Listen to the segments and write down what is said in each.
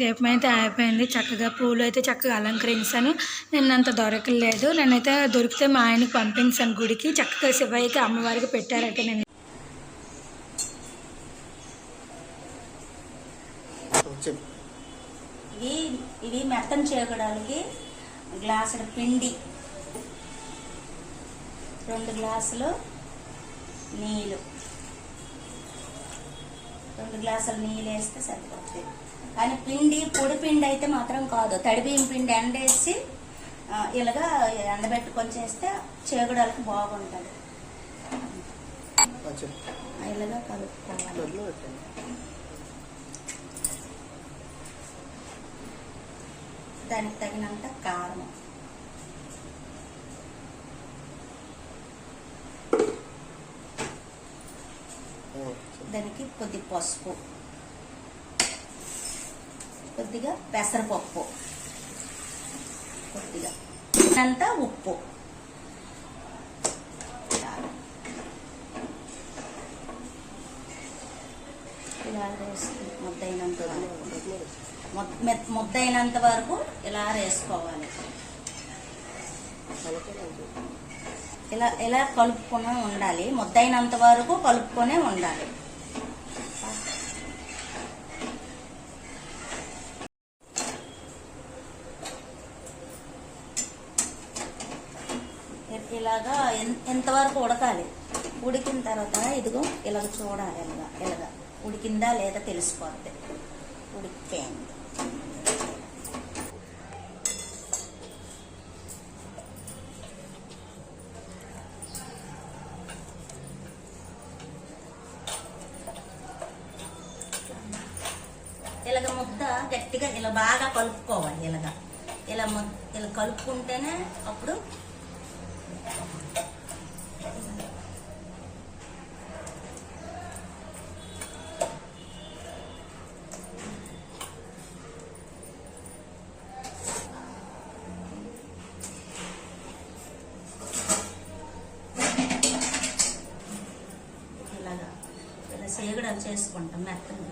దీపం అయితే అయిపోయింది చక్కగా పూలు అయితే చక్కగా అలంకరించాను. నేను అంత దొరకలేదు. నేనైతే దొరికితే మా ఆయనకి పంపించాను గుడికి. చక్కగా శివయ్యకి అమ్మవారికి పెట్టారట నేను ఇది ఇది మెత్తం చేయడానికి గ్లాసుల పిండి. రెండు గ్లాసులు నీళ్ళు. రెండు గ్లాసులు నీళ్ళు వేస్తే సరిపోతుంది. కానీ పిండి పొడి పిండి అయితే మాత్రం కాదు. తడిబియ్యం పిండి ఎండేసి ఇలాగా ఎండబెట్టుకొని చేస్తే చేగుడాలకు బాగుంటుంది. ఇలాగా కలుపుకోవాలి. దానికి తగినంత కారం. దానికి కొద్ది పసుపు కొద్దిగా పెసరపప్పు కొద్దిగా అంతా ఉప్పు. ఇలా వేసుకుని ముద్దయినంత వరకు ముద్దయినంత వరకు ఇలా వేసుకోవాలి ఇలా ఇలా కలుపుకుని ఉండాలి. ముద్దయినంత వరకు కలుపుకొనే ఉండాలి. ఇలాగా ఎంతవరకు ఉడకాలి? ఉడికిన తర్వాత ఇదిగో ఇలాగ చూడాలి ఇలాగా ఇలాగా. ఉడికిందా లేదా తెలిసిపోద్ది ఉడికిపోయింది. ఇలాగ ముద్ద గట్టిగా ఇలా బాగా కలుపుకోవాలి ఇలాగ. ఇలా ఇలా కలుపుకుంటేనే అప్పుడు ఇలాగా ఇలా చేసుకుంటాం మెత్తగా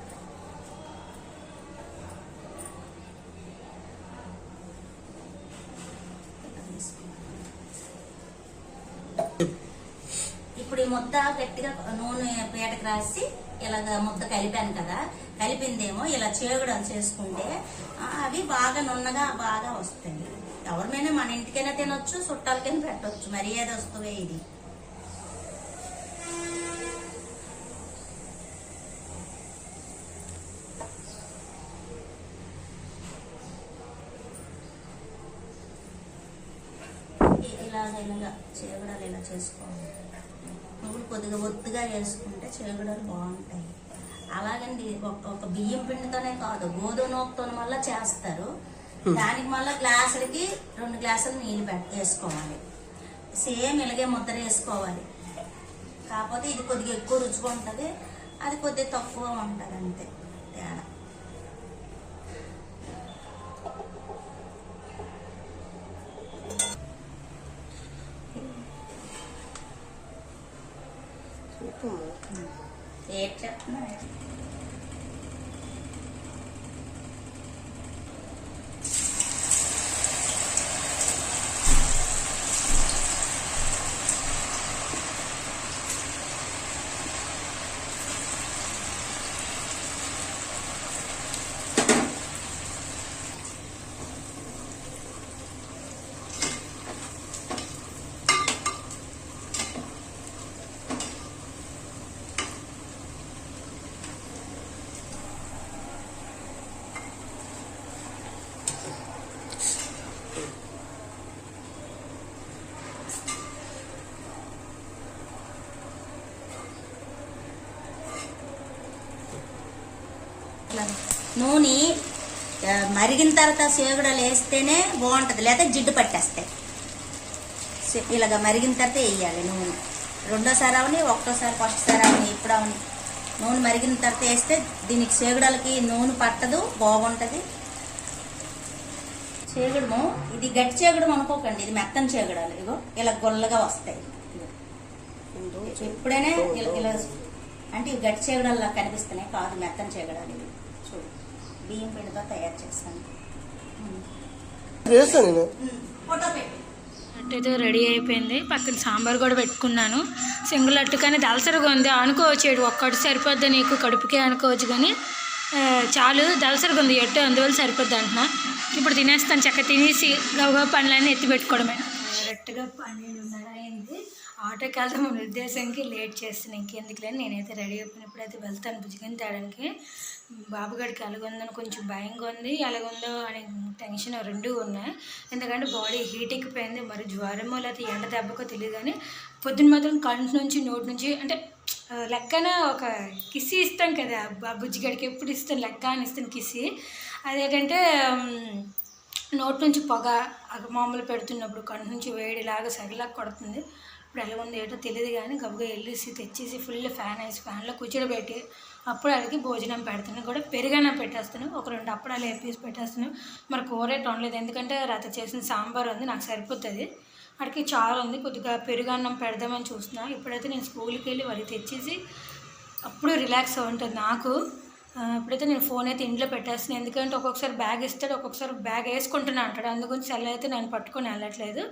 ఇప్పుడు ఈ ముద్ద గట్టిగా నూనె పీటకు రాసి ఇలాగ ముద్ద కలిపాను కదా కలిపిందేమో ఇలా చేగడం చేసుకుంటే అవి బాగా నున్నగా బాగా వస్తాయి. ఎవరిమైనా మన ఇంటికైనా తినొచ్చు చుట్టాలకైనా పెట్టవచ్చు మరి ఏది వస్తువే ఇది. ఇలాగ చేగడాలు ఇలా చేసుకోవాలి నువ్వులు కొద్దిగా ఒత్తుగా వేసుకుంటే చేగడాలు బాగుంటాయి. అలాగండి ఒక బియ్యం పిండితోనే కాదు గోధుమ నూకతో మళ్ళీ చేస్తారు. దానికి మళ్ళీ గ్లాసులకి రెండు గ్లాసులు నీళ్ళు వేసుకోవాలి. సేమ్ ఇలాగే ముద్ర వేసుకోవాలి. కాకపోతే ఇది కొద్దిగా ఎక్కువ రుచిగా ఉంటుంది అది కొద్దిగా తక్కువ ఉంటుంది అంతే. తేడా. ఏం చెప్తున్నా ఇట్లా నూనె మరిగిన తర్వాత సేగుడలు వేస్తేనే బాగుంటుంది. లేదా జిడ్డు పట్టేస్తాయి. ఇలాగ మరిగిన తర్వాత వేయాలి నూనె. రెండోసారి అవని ఒకటోసారి ఫస్ట్ సారి అవని ఇప్పుడు అవని. నూనె మరిగిన తర్వాత వేస్తే దీనికి సేగుడలకి నూనె పట్టదు బాగుంటుంది. చేగుడము ఇది గట్టి చేగుడం అనుకోకండి. ఇది మెత్తని చేగుడాలు ఇగో ఇలా గొల్లగా వస్తాయి. ఎప్పుడైనా ఇలా ఇలా అంటే ఇవి గట్టి చేగడాల్లా కనిపిస్తున్నాయి. కాదు మెత్తని చేగడాలు ఇవి. చూడు బియ్యం పిండితో తయారు చేస్తాను. నేను. ఫోటో పెట్టి. అట్టయితే రెడీ అయిపోయింది. పక్కన సాంబార్ కూడా పెట్టుకున్నాను. సింగిల్ అట్టు కానీ దళసరిగా ఉంది. అనుకోవచ్చు ఇటు ఒక్కటి సరిపోద్ది నీకు? కడుపుకే అనుకోవచ్చు కానీ చాలు. దళసరిగా ఉంది. ఎట్టు అందువల్ల సరిపోద్ది అంటున్నా. ఇప్పుడు తినేస్తాను. చక్క తినేసి గవగా పనులన్నీ ఎత్తి పెట్టుకోవడమే. కరెక్ట్గా పన్నెండున్నర అయింది. ఆటోకి వెళ్తాం మన ఉద్దేశంకి లేట్ చేస్తాను ఇంకెందుకు లేని? నేనైతే రెడీ అయిపోయినప్పుడైతే వెళ్తాను భుజగని తేడానికి. బాబుగడికి ఎలాగుందని కొంచెం భయంగా ఉంది. ఎలాగుందో అనే టెన్షన్ రెండూ ఉన్నాయి. ఎందుకంటే బాడీ హీట్ ఎక్కిపోయింది. మరి జ్వరమో లేకపోతే ఎండ దెబ్బకో తెలియదు కానీ పొద్దున్న మాత్రం కళ్ళు నుంచి నోటి నుంచి అంటే లెక్కన ఒక కిసి ఇస్తాం కదా. బా- ఎప్పుడు ఇస్తాను? లెక్క అని ఇస్తాను కిసి అదేంటంటే నోటి నుంచి పొగ మామూలు పెడుతున్నప్పుడు కంటి నుంచి వేడిలాగా సరిలాగా కొడుతుంది. ఇప్పుడు ఎలా ఉంది ఏంటో తెలియదు కానీ గబుగా వెళ్ళేసి తెచ్చేసి ఫుల్ ఫ్యాన్ వేసి ఫ్యాన్లో కూర్చోబెట్టి అప్పుడు అలాగే భోజనం పెడుతున్నాను కూడా పెరుగన్న పెట్టేస్తాను ఒక రెండు అప్పడాలు వేపేసి పెట్టేస్తాను మరి కూర ఉండలేదు. ఎందుకంటే రాత్రి చేసిన సాంబార్ ఉంది నాకు సరిపోతుంది. అక్కడికి చాలా ఉంది. కొద్దిగా పెరుగన్నం పెడదామని చూస్తున్నా. ఇప్పుడైతే నేను స్కూల్కి వెళ్ళి వాడికి తెచ్చేసి అప్పుడు రిలాక్స్ ఉంటుంది. నాకు ఇప్పుడైతే నేను ఫోన్ అయితే ఇంట్లో పెట్టేస్తున్నాను ఎందుకంటే ఒక్కొక్కసారి బ్యాగ్ ఇస్తాడు ఒక్కొక్కసారి బ్యాగ్ వేసుకుంటున్నా అంటాడు. అందుగురించి సెల్ అయితే నేను పట్టుకొని వెళ్ళట్లేదు.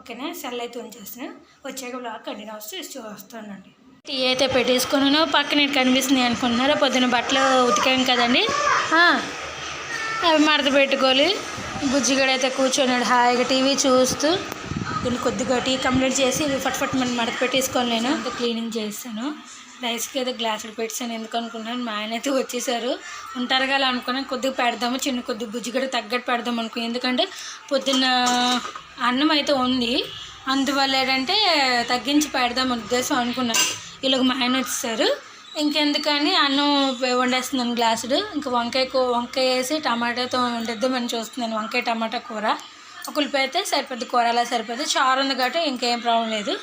ఓకేనా? సెల్ అయితే ఉంచేస్తున్నాను వచ్చాక బ్లాగ్ కంటిన్యూ వస్తే ఇచ్చి వస్తానండి. టీ అయితే పెట్టేసుకున్నాను. పక్కన కనిపిస్తుంది అనుకుంటున్నారా? పొద్దున బట్టలు ఉతికాం కదండి. అవి మడత పెట్టుకోవాలి. బుజ్జిగడ అయితే కూర్చున్నాడు హాయిగా టీవీ చూస్తూ. దీన్ని కొద్దిగా టీ కంప్లీట్ చేసి ఇవి ఫట్ ఫట్ మనం మడత పెట్టేసుకొని నేను. క్లీనింగ్ చేస్తాను. రైస్కి ఏదో గ్లాసులు పెట్టాను ఎందుకు అనుకున్నాను మా ఆయన అయితే వచ్చేసారు. ఉంటారు కదా అనుకున్నాను కొద్దిగా పెడదాము చిన్న కొద్దిగా బుజ్జి కూడా తగ్గట్టు పెడదాం అనుకున్నాను. ఎందుకంటే పొద్దున్న అన్నం అయితే ఉంది. అందువల్ల ఏంటంటే తగ్గించి పెడదాం ఉద్దేశం అనుకున్నాను. వీళ్ళకి మా ఆయన వచ్చేసారు. ఇంకెందుకని అన్నం వండేస్తున్నాను గ్లాసుడు. ఇంకా వంకాయ కూ వంకాయ వేసి టమాటాతో వండిద్దామని చూస్తున్నాను. వంకాయ టమాటా కూర. ఒక ఉల్లిపాయ అయితే సరిపోద్ది కూర అలా సరిపోద్ది. చారు ఉంది కాబట్టి ఇంకేం ప్రాబ్లం లేదు.